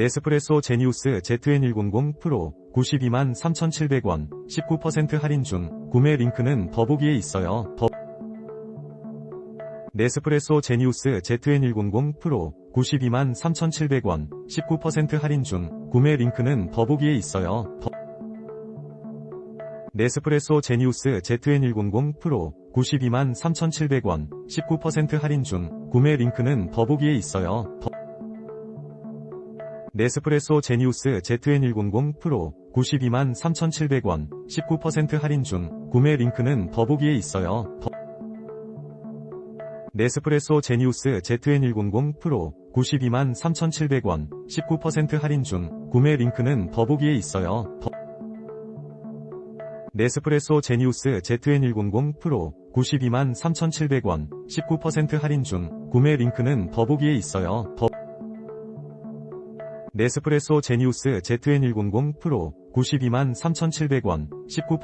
네스프레소 제니우스 ZN100 프로 92만 3,700원 19% 할인 중 구매 링크는 더보기에 있어요. 더... 네스프레소 제니우스 ZN100 프로 92만 3,700원 19% 할인 중 구매 링크는 더보기에 있어요. 더... 네스프레소 제니우스 ZN100 프로 92만 3,700원 19% 할인 중 구매 링크는 더보기에 있어요. 더... 네스프레소 제니우스 ZN100 프로 92만 3,700원 19% 할인 중 구매 링크는 더보기에 있어요. 더... 네스프레소 제니우스 ZN100 프로 92만 3,700원 19% 할인 중 구매 링크는 더보기에 있어요. 더... 네스프레소 제니우스 ZN100 프로 92만 3,700원 19% 할인 중 구매 링크는 더보기에 있어요. 더... 네스프레소 제니우스 ZN100 프로 92만 3,700원 19%